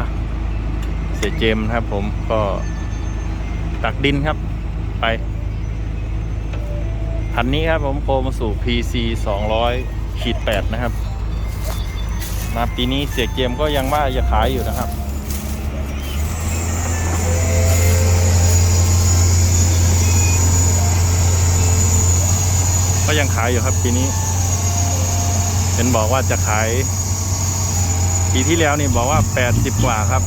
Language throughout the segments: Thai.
ะเสียเจมครับผมก็ตักดินครับ ไปคันนี้ครับผมโคมาสู่ PC 200ขีด8นะครับนะปีนี้เสียเจมก็ยังว่าจะขายอยู่นะครับ ก็ยังขายอยู่ครับปีนี้ เป็นบอกว่าจะขาย ปีที่แล้วนี่บอกว่า 80 กว่าครับ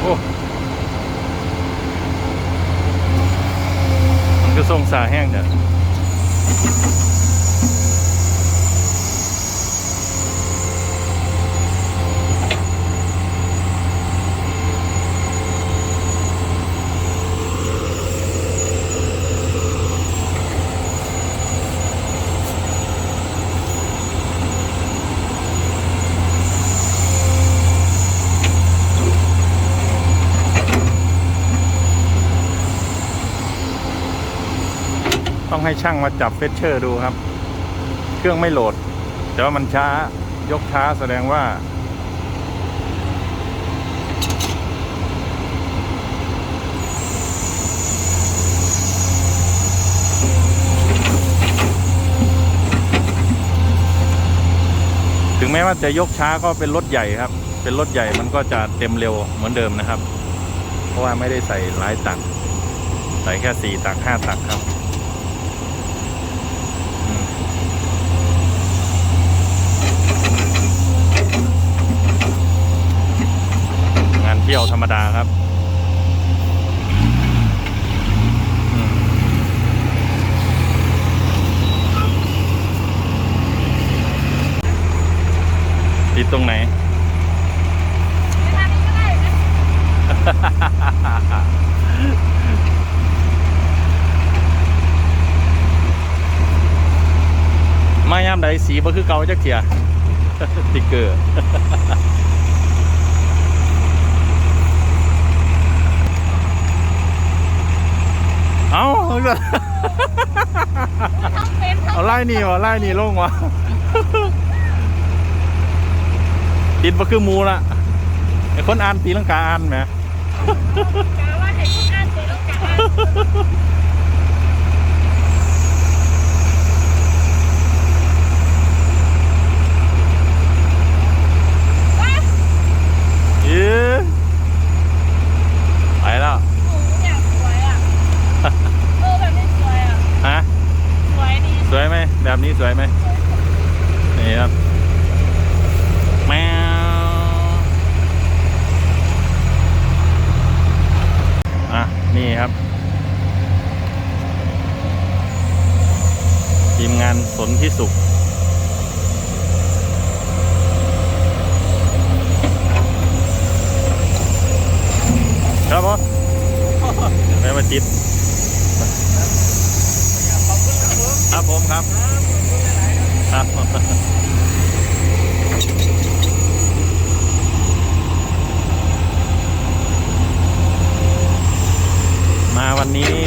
โอ้มันก็ส่งสาแห้งเด้อ ให้ช่างมาจับเฟชเชอร์ดูครับ เครื่องไม่โหลด แต่ว่ามันช้ายกช้าแสดงว่า ถึงแม้ว่าจะยกช้าก็เป็นรถใหญ่ครับ เป็นรถใหญ่มันก็จะเต็มเร็วเหมือนเดิมนะครับ เพราะว่าไม่ได้ใส่หลายตักใส่แค่สี่ตักห้าตักครับ ที่ยวธรรมดาครับติดตรงไหนมายามใดสีบ่คือเก่าจักเทียสติกเกอร์ เอาเอาก็ทั้งเป็นทั้งเอาไล่นี่วะไล่นี่ลงวะติดบ่คือหมูละไอ้คนอ่านตีลังกาอ่านไหมกาว่าให้ทุกอันเป็นต้องการว้าเอ๊ะไปแล้ว หนูอยากสวยอะ เออแบบนี้สวยอะ ฮะ สวยไหมแบบนี้สวยไหมนี่ครับแมวอะ นี่ครับ ทีมงานสนที่สุขครับผมไปมาจิต ครับ ผมครับ ครับ มาวันนี้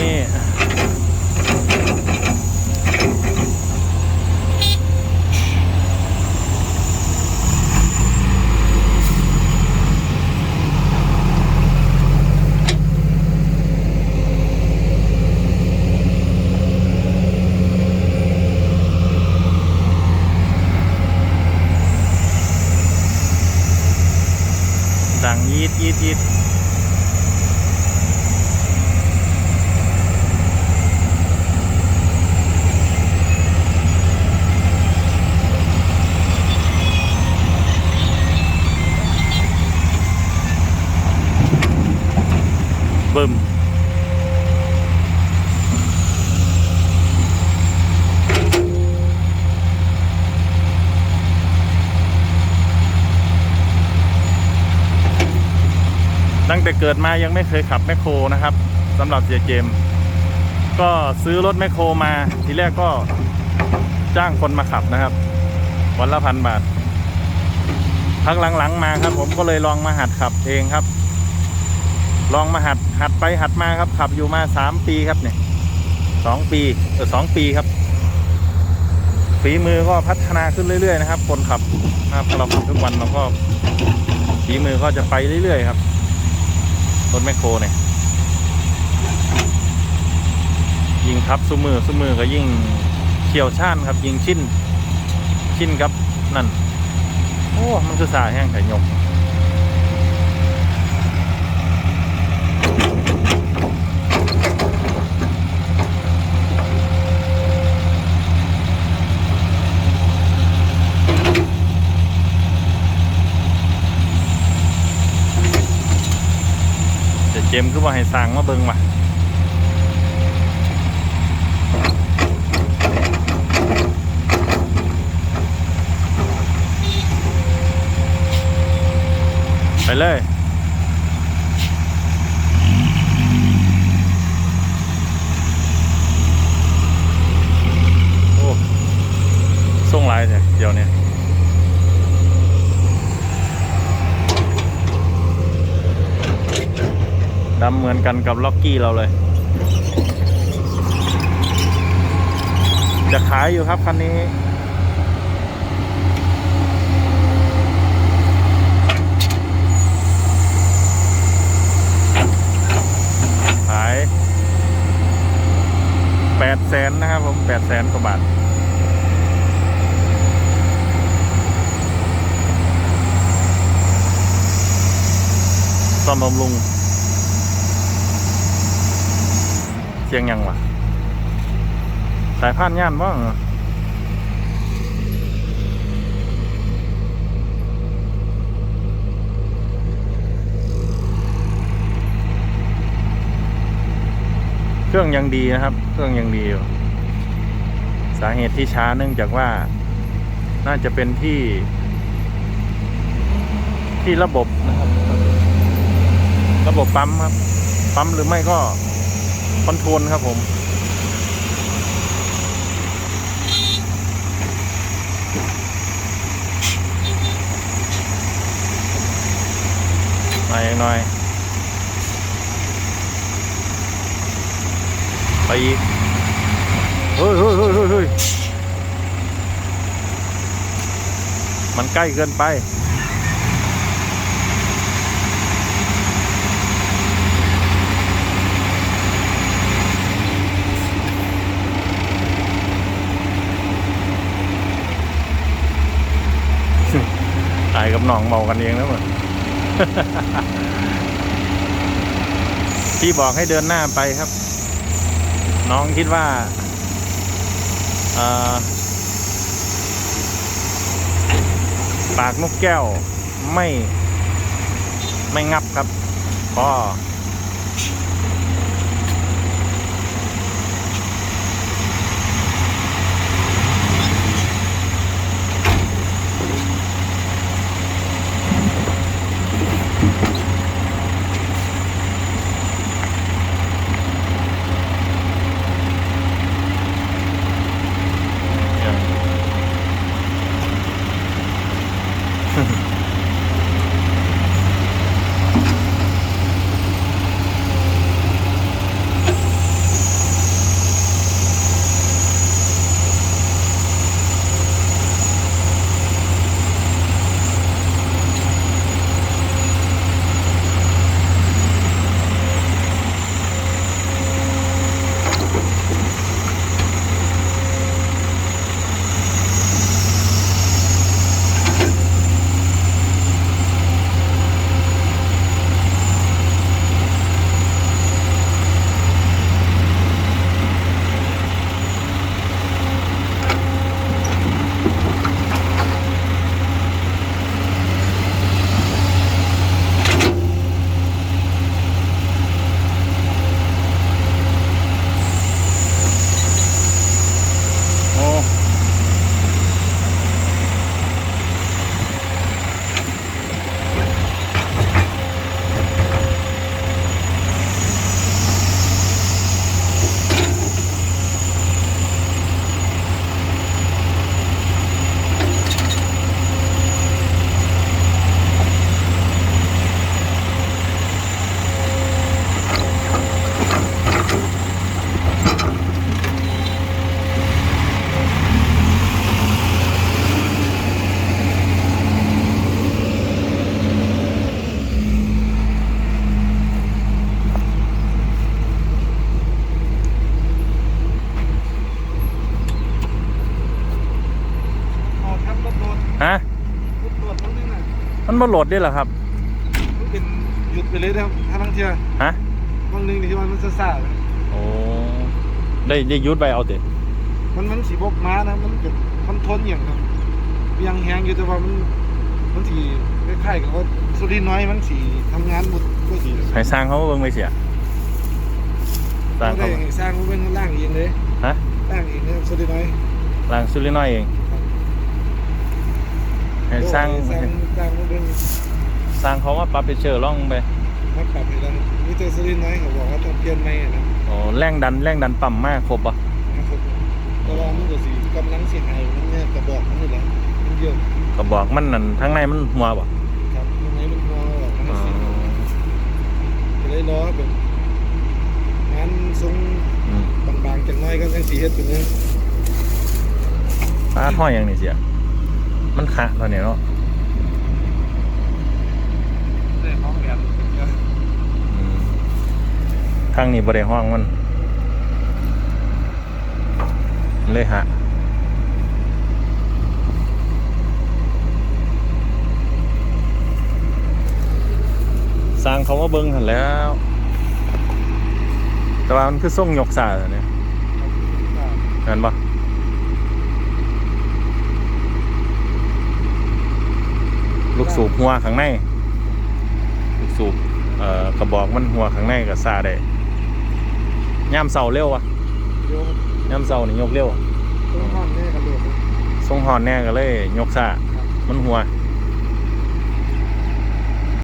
ดังยีดยีดยีด บึมตั้งแต่เกิดมายังไม่เคยขับแมคโครนะครับสำหรับเสียเจมก็ซื้อรถแมคโครมาทีแรกก็จ้างคนมาขับนะครับ วันละพันบาทพักหลังๆมาครับ ผมก็เลยลองมาหัดขับเองครับ ลองมาหัด หัดไปหัดมาครับ ขับอยู่มาสามปีครับเนี่ยสองปีเออสองปีครับ ฝีมือก็พัฒนาขึ้นเรื่อย ๆ นะครับ คนขับนะครับถ้าเราขับทุกวันเราก็ฝีมือก็จะไปเรื่อย ๆ ครับรถแมคโครเนี่ยยิงทับสุมือสุมือก็ยิ่งเขี่ยวชาญครับ ยิงชินชินครับนั่น โอ้ มันคือสาแห้งไข่ยก มคือว่าให้สร้างมาเบิ่งว่ะไปเลยโอ้ส่งหลายเนี่ยเดี๋ยวเนี่ย ดำเหมือนกันกับล็อกกี้เราเลย จะขายอยู่ครับคันนี้ ขายแปดแสนนะครับผมแปดแสนกว่าบาทซ่อมบำรุง เชียงยังวะสายพานย่านบ้างเครื่องยังดีนะครับ เครื่องยังดีอยู่สาเหตุที่ช้าเนื่องจากว่า น่าจะเป็นที่ ที่ระบบนะครับ ระบบปั๊มครับ ปั๊มหรือไม่ก็ คอนโทรลครับผมมาอีกหน่อยไปอีกเฮ้ยเฮ้ยเฮ้ยเฮ้ยเฮ้ยมันใกล้เกินไปายกับน้องเมากันเองแล้วเหมือนพี่บอกให้เดินหน้าไปครับ น้องคิดว่าปากนกแก้วไม่ไม่งับครับก็ มาโหลดได้เหรอครับมันเป็นหยุดไปเลยนะครับถ้าทั้งเที่ยฮะบางหนึงที่ว่ามันซ่าๆนะโอ้ได้ได้ยุดไปเอาเตะมันมันสีบกม้านะมันแบบมันทนอย่างครับยังแหงอยู่แต่ว่ามันมันสีคล้ายๆกับว่าสุรินทร์น้อยมันสีทำงานหมดก็สีให้สร้างเขามาเบิ่งไปเสียสร้างได้เขามาสร้างมันเป็นร่างเองเลยฮะร่างเองนะครับสุรินทร์น้อยสร้างสุริน้อยเอง ให้สร้าง สร้างสร้างมันเป็นสร้างเขาว่าปรับเพเชอร์ล่องไปมาปรับให้แล้วมิเตอร์สุรินทร์น้อยเขาบอกว่าต้องเปลี่ยนใหม่อะนะโอ้แรงดันแรงดันปั๊มมากครบป่ะนะครับแต่ว่ามันก็สีกำลังเสียหายมันเนี่ยกระบอกมันนี่แหละมันเยอะก็บอกมันนั่นทั้งในมันหัวป่ะครับมันไหนมันพอออกมันอ๋อสีก็เลยล้อแบบงานทรงอืมบางๆจังน้อยก็ยังสีเฮ็ดเป็นเรื่องปลาท่อยอย่างนี้เสีย มันขะตอนนี้เนาะได้ห้องแบบเยอะอืมทางนี้บริห้องมันเลยฮะสร้างเขามาเบิ้งหันแหล้ว แต่ว่ามันคือส่งยกสาเนี่ยเห็นปะ ลูกสูบหัวข้างใน ลูกสูบเอ่อกระบอกมันหัวข้างในกับซาได้ย่ามเสาเร็วอะยวย่ามเสานี่ยกเร็วต้องห้องแน่กันเลยทรงหอนแน่ก็เลย ยกซามันหัว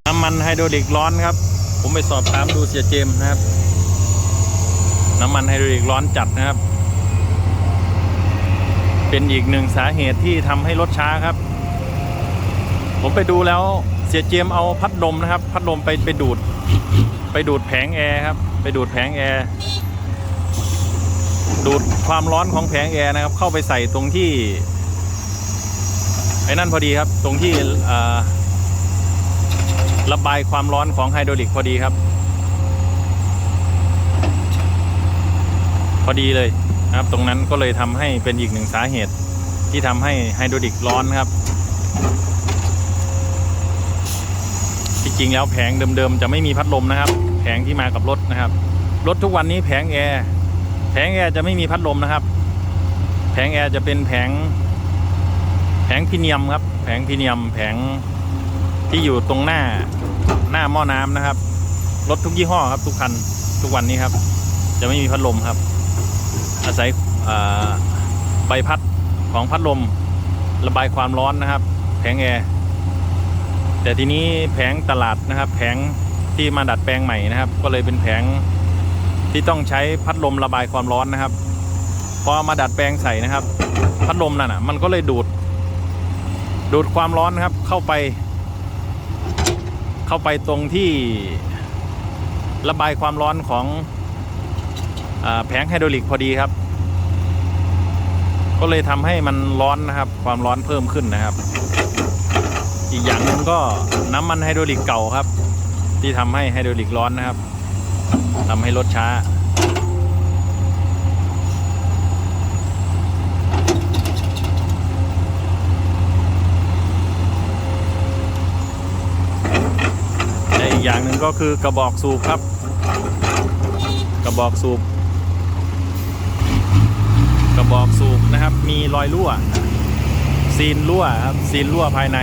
น้ำมันไฮโดรลิกร้อนครับ ผมไปสอบถามดูเสียเจมนะครับ น้ำมันไฮโดรลิกร้อนจัดนะครับ เป็นอีกหนึ่งสาเหตุที่ทำให้รถช้าครับ ผมไปดูแล้วเสียเจมส์เอาพัดลมนะครับ พัดลมไปไปดูด ไปดูดแผงแอร์ครับ ไปดูดแผงแอร์ดูดความร้อนของแผงแอร์นะครับ เข้าไปใส่ตรงที่ไอ้นั่นพอดีครับ ตรงที่ระบายความร้อนของไฮดรอลิกพอดีครับ พอดีเลยนะครับ ตรงนั้นก็เลยทำให้เป็นอีกหนึ่งสาเหตุที่ทำให้ไฮดรอลิกร้อนครับ ริงแล้วแผงเดิมๆจะไม่มีพัดลมนะครับ แผงที่มากับรถนะครับ รถทุกวันนี้แผงแอร์แผงแอร์จะไม่มีพัดลมนะครับ แผงแอร์จะเป็นแผง แผงพรีเนียมครับ แผงพรีเนียม แผงที่อยู่ตรงหน้าหน้าหม้อน้ำนะครับ รถทุกยี่ห้อครับ ทุกคันทุกวันนี้ครับ จะไม่มีพัดลมครับ อาศัยใบพัดของพัดลม ระบายความร้อนนะครับ แผงแอร์ แต่ทีนี้แผงตลาดนะครับ แผงที่มาดัดแปลงใหม่นะครับ ก็เลยเป็นแผงที่ต้องใช้พัดลมระบายความร้อนนะครับ พอมาดัดแปลงใส่นะครับ พัดลมนั่นอะ มันก็เลยดูด ดูดความร้อนนะครับ เข้าไป เข้าไปตรงที่ระบายความร้อนของอแผงไฮดรอลิกพอดีครับ ก็เลยทำให้มันร้อนนะครับ ความร้อนเพิ่มขึ้นนะครับ อีกอย่างหนึ่งก็น้ำมันไฮดรอลิกเก่าครับ ที่ทำให้ไฮดรอลิกร้อนนะครับทำให้รถช้า และอีกอย่างหนึ่งก็คือกระบอกสูบครับ กระบอกสูบ กระบอกสูบนะครับมีรอยรั่วซีนรั่วครับซีนรั่วภายใน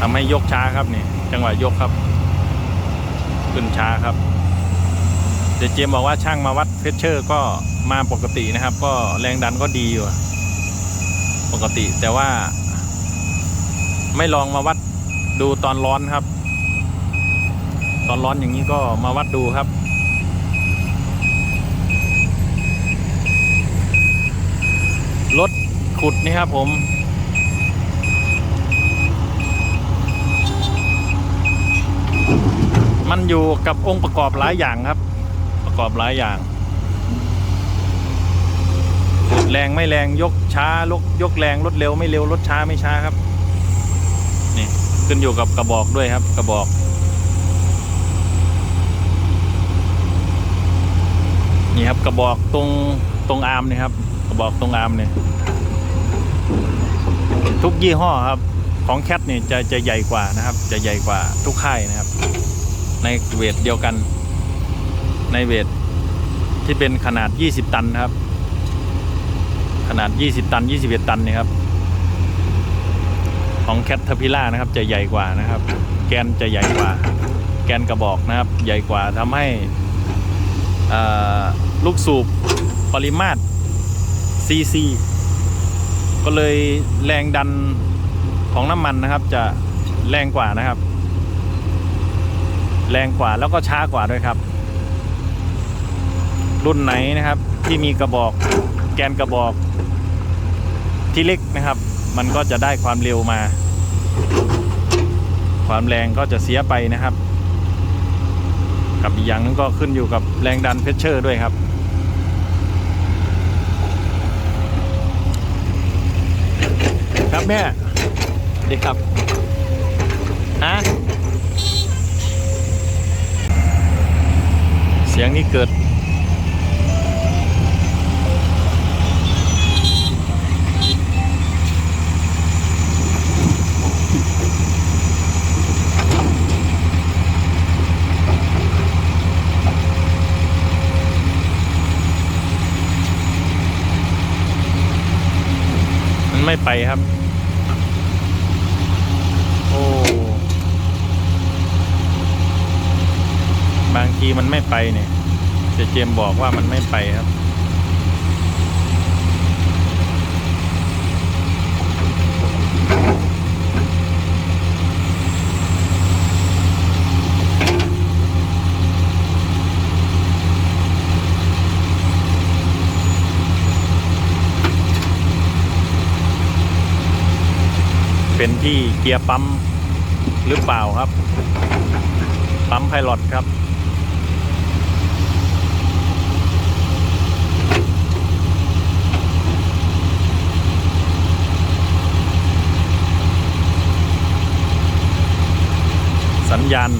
ทำให้ยกช้าครับนี่จังหวะยกครับ ขึ้นช้าครับ เดี๋ยวเจมบอกว่าช่างมาวัดเพชเชอร์ก็มาปกตินะครับ ก็แรงดันก็ดีอยู่ปกติแต่ว่า ไม่ลองมาวัดดูตอนร้อนครับ ตอนร้อนอย่างนี้ก็มาวัดดูครับรถขุดนี่ครับผม มันอยู่กับองค์ประกอบหลายอย่างครับ ประกอบหลายอย่างขุดแรงไม่แรงยกช้ายกยกแรงรถเร็วไม่เร็วรถช้าไม่ช้าครับนี่ขึ้นอยู่กับกระบอกด้วยครับ กระบอกนี่ครับกระบอกตรงตรงอาร์มนี่ครับ กระบอกตรงอาร์มเนี่ยทุกยี่ห้อครับ ของแคทเนี่ยจะจะใหญ่กว่านะครับ จะใหญ่กว่าทุกค่ายนะครับ ในเวทเดียวกัน ในเวทที่เป็นขนาด 20 ตันนะครับ ขนาด 20 ตัน 21 ตันเนี่ยครับ ของแคทเทอร์พิล่านะครับ จะใหญ่กว่านะครับ แกนจะใหญ่กว่า แกนกระบอกนะครับ ใหญ่กว่าทำให้ลูกสูบปริมาตร cc ก็เลยแรงดัน ของน้ำมันนะครับ จะแรงกว่านะครับ แรงกว่าแล้วก็ช้ากว่าด้วยครับ รุ่นไหนนะครับ ที่มีกระบอกแกนกระบอกที่เล็กนะครับ มันก็จะได้ความเร็วมา ความแรงก็จะเสียไปนะครับ กับอีกอย่างหนึงก็ขึ้นอยู่กับแรงดันเพชเชอร์ด้วยครับครับแม่ ด็กครับฮะเสียงนี้เกิด มันไม่ไปครับ โอ้ บาง ทีมันไม่ไปเนี่ยเจเจมบอกว่ามันไม่ไปครับเป็นที่เกียร์ปั๊มหรือเปล่าครับ ปั๊มไพลอตครับ ญญาณ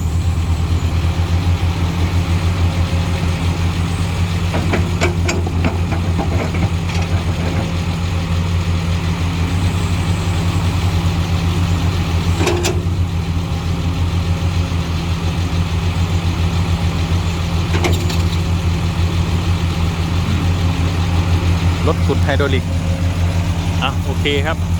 รถขุดไฮดรอลิกอะโอเคครับ